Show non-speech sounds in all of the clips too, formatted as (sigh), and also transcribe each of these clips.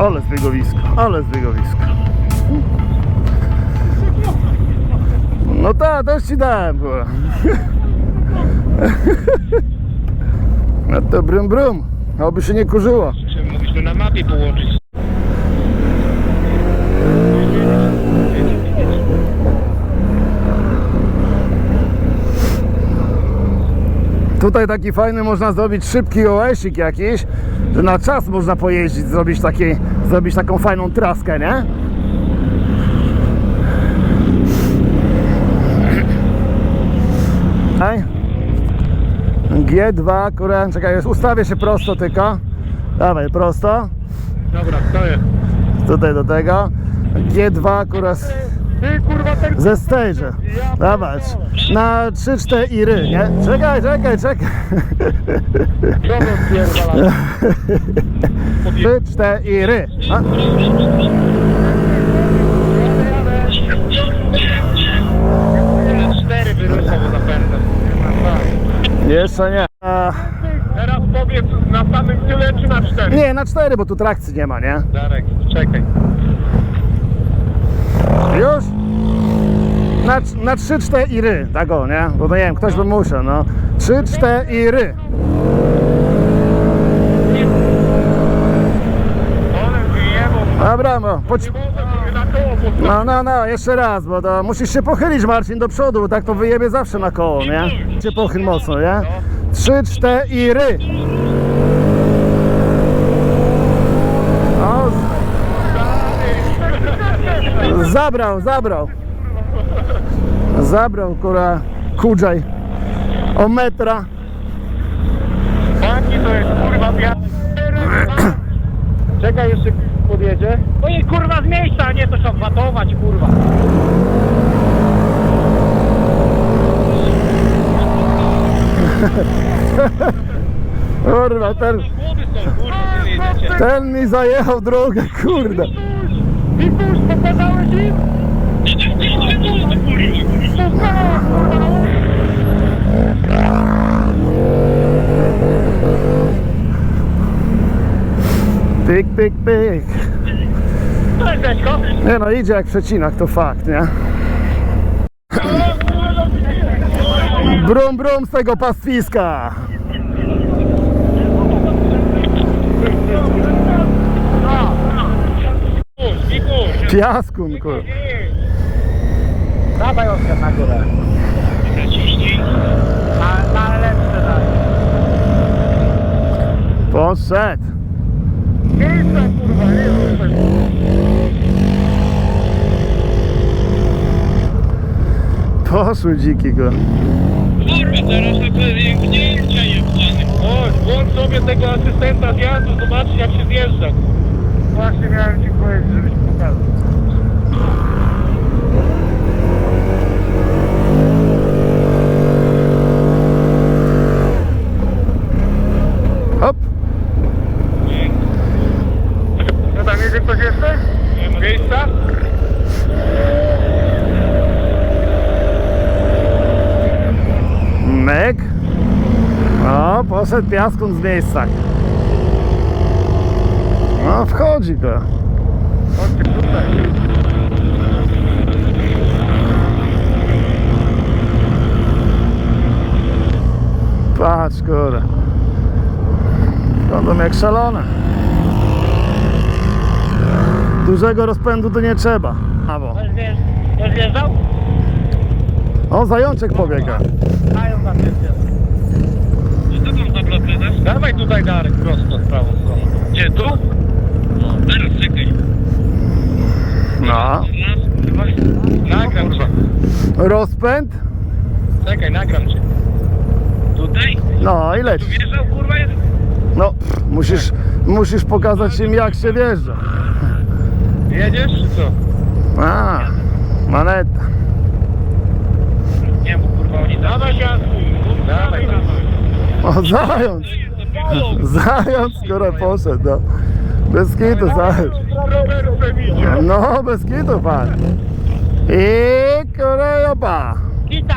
Ale zbiegowisko, ale zbiegowisko. No tak, też ci dałem, kurwa. (laughs) No to brum brum, oby się nie kurzyło. Mogliśmy na mapie połączyć. Tutaj taki fajny można zrobić szybki ołesik jakiś, że na czas można pojeździć, zrobić, taki, zrobić taką fajną traskę, nie? Ej. G2, kurę, czekaj, ustawię się prosto tylko. Dawaj, prosto. Dobra, to jest. Tutaj do tego. G2, kurę, z- Ty kurwa ze. Dawaj, na 3-4 nie? Czekaj, czekaj, czekaj. drogą spierdala. (laughs) Trzy, cztery. A? Jeszcze nie. A, Teraz powiedz na samym tyle czy na cztery? nie, na cztery, bo tu trakcji nie ma, nie? Darek, czekaj. Już? Na, na trzy, cztery, tak o, nie? Bo to nie wiem, ktoś by musiał, no. Trzy, cztery. One wyjebą. Dobra, no, poć... No, no, no, jeszcze raz, bo to musisz się pochylić, Marcin, do przodu, bo tak to wyjebie zawsze na koło, nie? Cię pochyl mocno, nie? Trzy, cztery. No, z- zabrał, zabrał. Zabrał, kurwa, kudżaj. O metra. Banki to jest kurwa wiatr. Czekaj jeszcze podjedzie. Ojej kurwa z miejsca, a nie to trzeba watować kurwa. Kurwa, ten, ten mi zajechał drogę, kurde. Wikuś, popadałeś im? Pyk, pyk, pyk. Cześć Deśko. Nie no, idzie jak przecinak, to fakt, nie? Brum, brum z tego pastwiska. Piaskun, kur. Dawaj Oskar na górę. Na, na lepsze daj. Poszedł. Miejsca kurwa, nie wiem. Poszły dziki, kur. Kurwa, teraz na wyjęknięcia jebany. Chodź, włącz sobie tego asystenta zjazdu, zobacz jak się zjeżdża. Właśnie miałem ci powiedzieć, żebyś pokazał. Hop. No tam jedzie ktoś jeszcze? Nie ma miejsca? No, poszedł piaskun z miejsca. No, wchodzi go. Chodźcie tutaj. Patrz, kurde. Będą jak szalone. Dużego rozpędu to nie trzeba. Też wiesz, też wjeżdżał? O, zajączek pobiega. Mają tam wjeżdżał. Co tam za blokada? Dawaj tutaj Darek prosto w prawą stronę. Gdzie, tu? No, teraz czekaj. No. Nagram cię. Rozpęd? Czekaj, nagram cię. Tutaj? No i leci. Tu wjeżdżał, kurwa, jest... No, musisz, musisz pokazać im jak się wjeżdża. Jedziesz czy co? A, maneta. Nie, bo kurwa oni tam... Dawaj gaz. Dawaj, dawaj. O, zając. Zając, skoro poszedł, no. Bez kitu. No, bez kitu, pan. I kolejopa. Kita!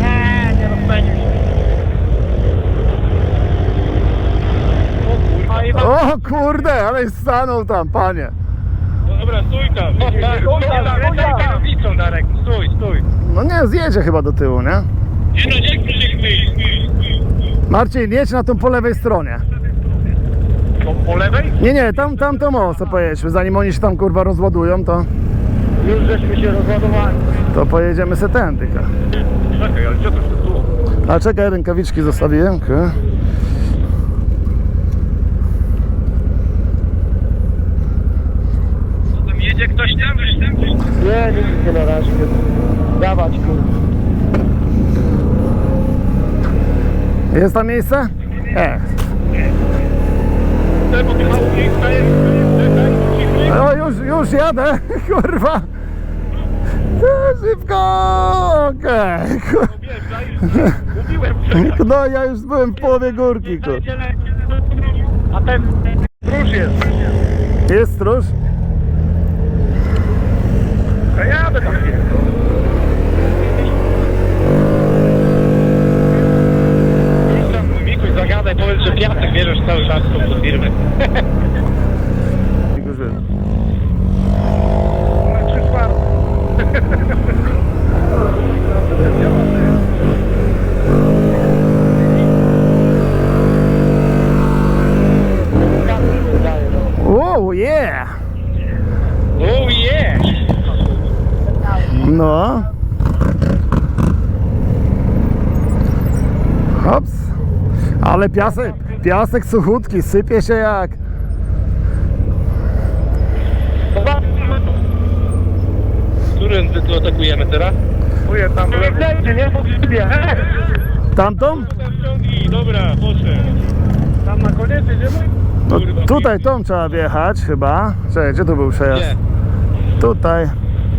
Nie, nie rozpędził się. O kurde, ale stanął tam, panie. Dobra, stój tam. (laughs) Stój tam, stój tam, kierownicą, Darek, stój, stój. No nie, zjedzie chyba do tyłu, nie? Nie no, nie chcę się chwyć. Marcin, jedź na tą po lewej stronie. Po, po lewej? Nie, nie, tam, tam to mocno pojedźmy, zanim oni się tam kurwa rozładują, to, Już żeśmy się rozładowali. to pojedziemy se tędy. ka. Czekaj, ale co to jest tu? A czekaj, rękawiczki zostawiłem. tam jedzie ktoś tam? Ktoś tam? Nie, nie na razie. Dawać kurwa. Jest tam miejsce? E. Te bo chyba miejsca jest. Czekaj, cichy. No już, już jadę, (laughs) kurwa. No, Szybko, okej. kur- Wjeżdżaj. Mówiłem czekaj. No ja już byłem w połowie górki, kur. A ten róż jest. Jest stróż? Ja jadę tam. Idź tam, Zagadaj, powiedz, że piasek bierzesz cały czas do firmy. Na trzy Ale piasek, piasek suchutki, sypie się jak... Którym tu atakujemy teraz? Mówię tam w lewo. nie? Tamtą? Tam ciągnij, dobra, poszedł. Tam na koniec jedziemy? No, Kurwa, tutaj tą trzeba wjechać chyba. Czekaj, gdzie tu był przejazd? Gdzie? Tutaj.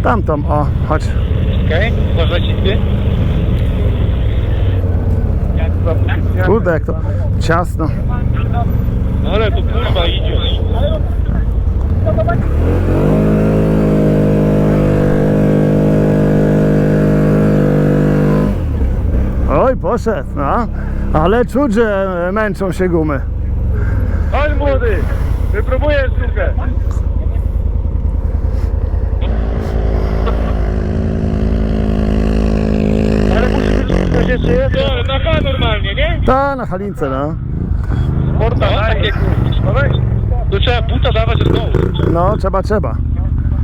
Tamtą, o, chodź. Okej, okay. ci ty? Kurde, jak to ciasno. Ale tu kurwa idzie. Oj, poszedł, no. Ale czuć, że męczą się gumy. Chodź młody, wypróbuję sztukę. Ale musi być jeszcze jest. No, na Nie? Ta, na halince, no. Morda, No, takie No weź. Tu trzeba buta dawać z dołu. No, trzeba, trzeba.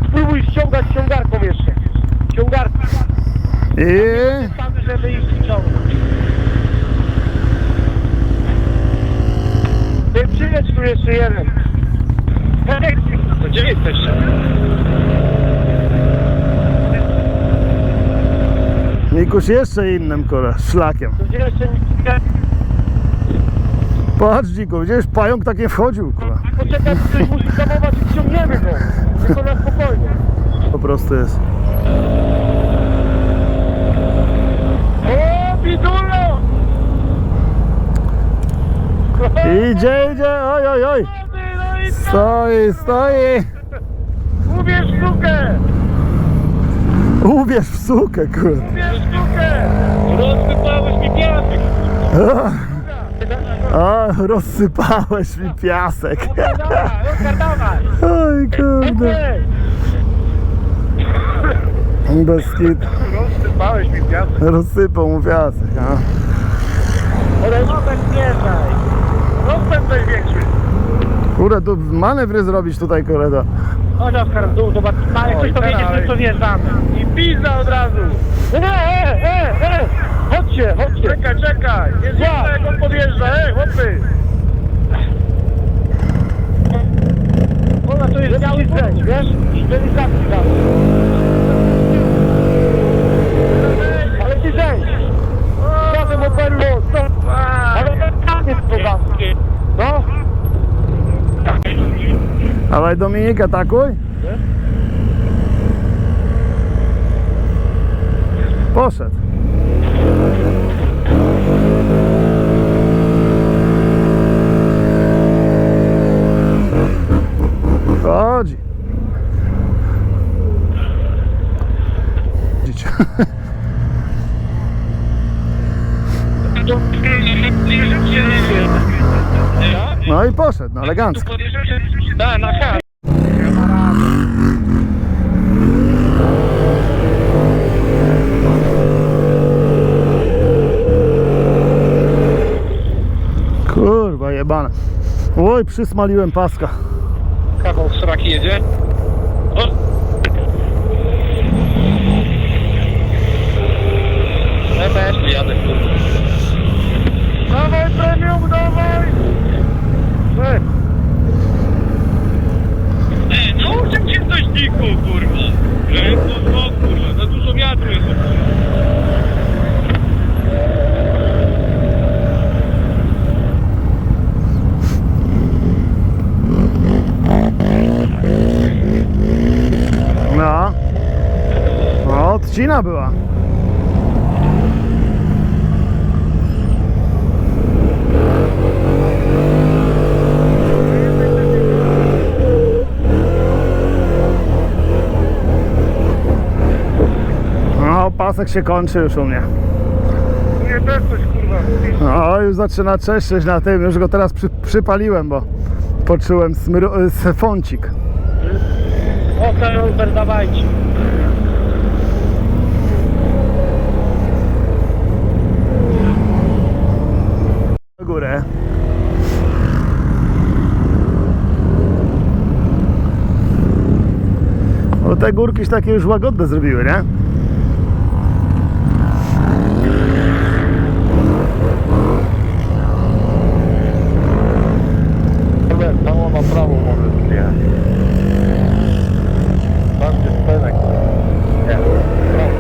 Spróbuj ściągać ściągarką jeszcze. Ściągarką. I... Tam, żeby ich ściągnąć. Ty przyjedź tu jeszcze jeden. To gdzie jesteście? Mikuś jeszcze innym, kurde, szlakiem. Patrz, dziku, gdzieś pająk tak nie wchodził, kurde. Poczekaj, musi zamować i ściągniemy go. Tylko na spokojnie. Po prostu jest. O, bidulo! Idzie, idzie, oj, oj, oj. No? Stoi, stoi. Ubierz sztukę! Ubierz w sukę, kurde. Ubierz sztukę! Rozsypałeś mi piasek! O, rozsypałeś mi piasek. Dawaj! Oj, kurde. Bez kit. Rozsypałeś mi piasek. Rozsypał mu piasek, a. Nie daj! Rozpęd największy! Kurde, tu manewry zrobić tutaj, kurde. Chodź Oskar w dół, zobacz, ale ktoś to wiedzieć, że to wjeżdżamy. I pizza od razu! Nie, e, e, e! Chodźcie, chodźcie! Czekaj, czekaj! Nie zjeżdża jak on podjeżdża, e, chłopy! Ona to jest biały zeń, wiesz? Żeby zapki Dawaj Dominik, atakuj. Poszedł. Chodzi. Dziś. No i poszedł, no elegancko. Kurwa jebane. Oj, przysmaliłem paska. Kawał sraki jedzie. O! Ja też jadę, kurwa. Dawaj premium, dawaj! Ej, Ej, nauczę cię coś dziku, kurwa. Że to, no, kurwa, za dużo wiatru jest. No. Odcina była. No, pasek się kończy już u mnie. nie też coś kurwa. No, już zaczyna czeszczeć na tym, już go teraz przy, przypaliłem, bo poczułem smyro, y, fącik. O, Uber, dawajcie. Górę. Bo te górki się takie już łagodne zrobiły, nie? Uber, tam ma prawo może zjechać. Tam jest penek. Nie, prawo.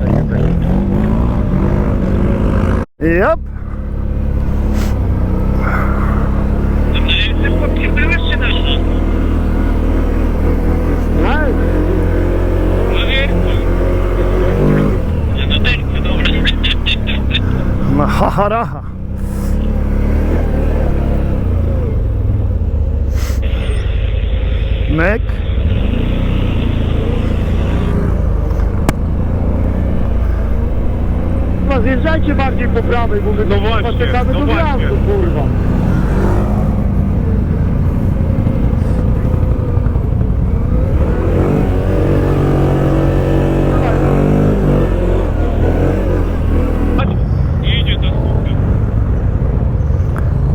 Nie, nie, nie. Jop. No no no haharaha. (laughs) Myk. Kurwa, zjeżdżajcie bardziej po prawej, bo my No właśnie, czekamy no do właśnie. wjazdu, kurwa. Idzie.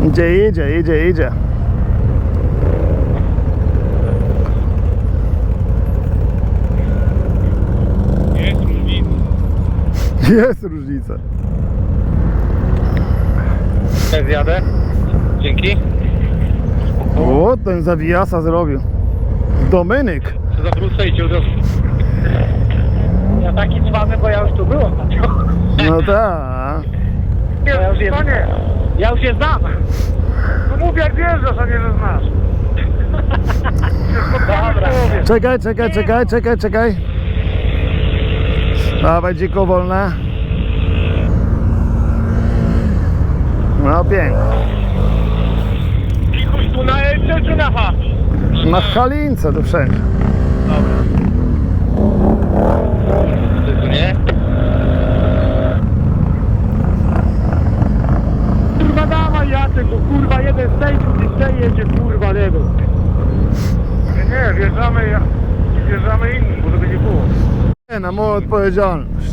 Idzie, idzie, idzie, idzie. Jest różnica. (laughs) Jest różnica. Ja zjadę. Dzięki. O, ten zawijasa zrobił. Domynyk. Co zawrócę i cię. Ja taki cwany, bo ja już tu byłem. No tak. Ja już je, ja już je znam. No mów jak wjeżdżasz, a nie że znasz. Dobra. Czekaj, czekaj, czekaj, czekaj, czekaj. Dawaj dziko wolne. No pięknie. Kikuś tu na Elce czy na H? Na Halince to wszędzie. Ty nie? Kurwa dawaj Jacek, bo kurwa jeden z tej, drugi z tej jedzie, kurwa, nie wiem. Nie, nie, wjeżdżamy, wjeżdżamy innym, bo żeby nie było. Nie, na moją odpowiedzialność.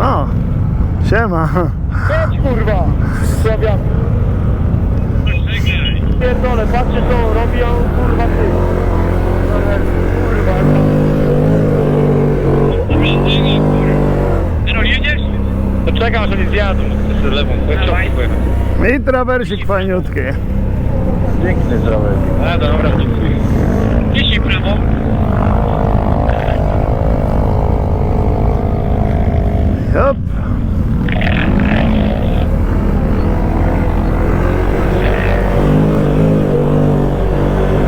O, siema. Chodź kurwa. Czekaj. Pierdolę, patrzcie co robi, a on kurwa ty. Kurwa, Oblędzenie, kurwa. Czekam, aż oni zjadą. Chcę lewą, pojechać. I trawersik fajniutki. piękny zrobił. A, dobra, dziękuję. Jeśli prawą. Hop.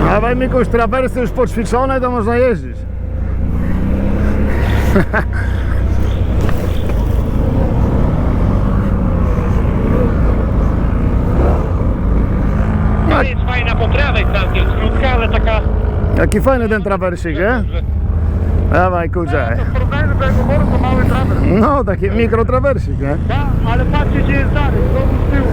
Dawaj Mikuś, trawersy już poćwiczone, to można jeździć. (laughs) Jaki fajny ten trawersik, nie? Dawaj, kurczę. W porównaniu do tego moru to mały trawers. No, taki mikrotrawersik, nie? Tak, ale patrzcie gdzie jest Dary, znowu z tyłu.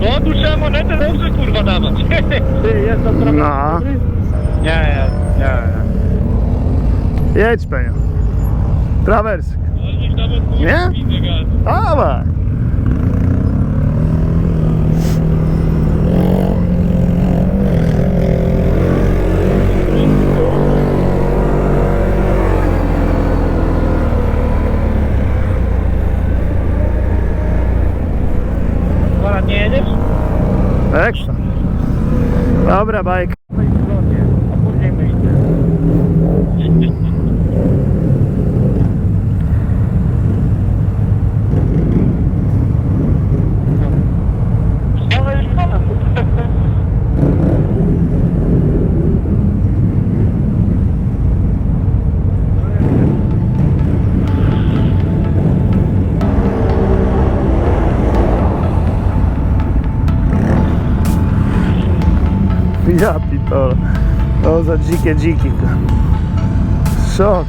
No. No tu trzeba monetę dobrze kurwa dawać. (laughs) Ty, jest tam trawers No. Nie, nie, nie. Jedź, Penio. Nawet kurwa Nie? Dawaj. Ja pitole. To za dzikie dziki. Szok.